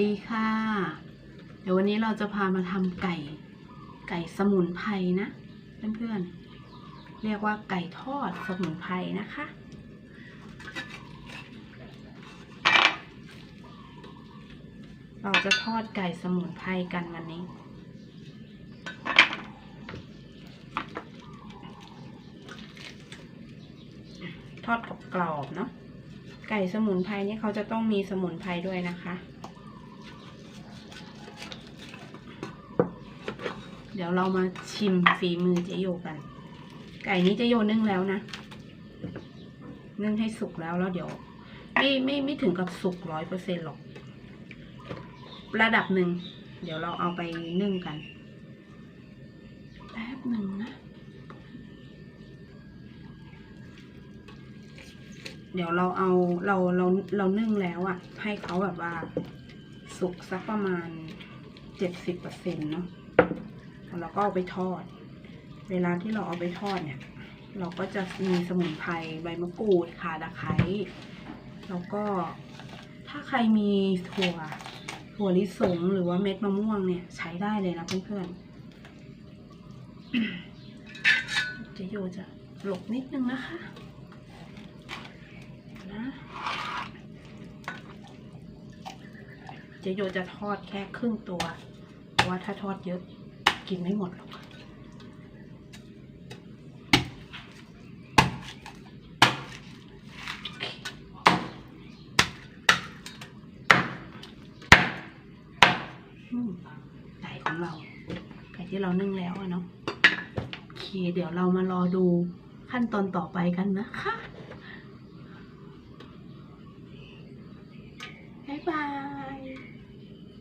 ดีค่ะ เดี๋ยววันนี้เราจะพามาทำไก่ ไก่สมุนไพรนะเพื่อนๆ เรียกว่าไก่ทอดสมุนไพรนะคะ เราจะทอดไก่สมุนไพรกันวันนี้ทอดกรอบๆเนาะไก่สมุนไพรนี่เขาจะต้องมีสมุนไพรด้วยนะคะ เดี๋ยวเรามาชิมฝีมือเจโยกัน ไก่นี้เจโยนึ่งแล้วนะ นึ่งให้สุกแล้วแล้วเดี๋ยว ไม่ไม่ไม่ถึงกับสุกร้อยเปอร์เซ็นหรอก ระดับหนึ่ง เดี๋ยวเราเอาไปนึ่งกัน แป๊บหนึ่งนะ เดี๋ยวเราเอาเราเราเรานึ่งแล้วอะ่ะ ให้เขาแบบว่า สุกสักประมาณเจ็ดสิบเปอร์เซ็นต์เนาะ แล้วก็เอาไปทอด เวลาที่เราเอาไปทอดเนี่ย เราก็จะมีสมุนไพรใบมะกรูดข่าตะไคร้แล้วก็ถ้าใครมีถั่วถั่วลิสงหรือว่าเม็ดมะม่วงเนี่ยใช้ได้เลยนะเพื่อนๆเจโยจะหลบนิดนึงนะคะ นะเจโยจะทอดแค่ครึ่งตัว เพราะว่าถ้าทอดเยอะ กินไม่หมดหรอกไก่ของเราไก่ที่เรานึ่งแล้วอะเนาะโอเค เดี๋ยวเรามารอดูขั้นตอนต่อไปกันนะคะบ๊ายบาย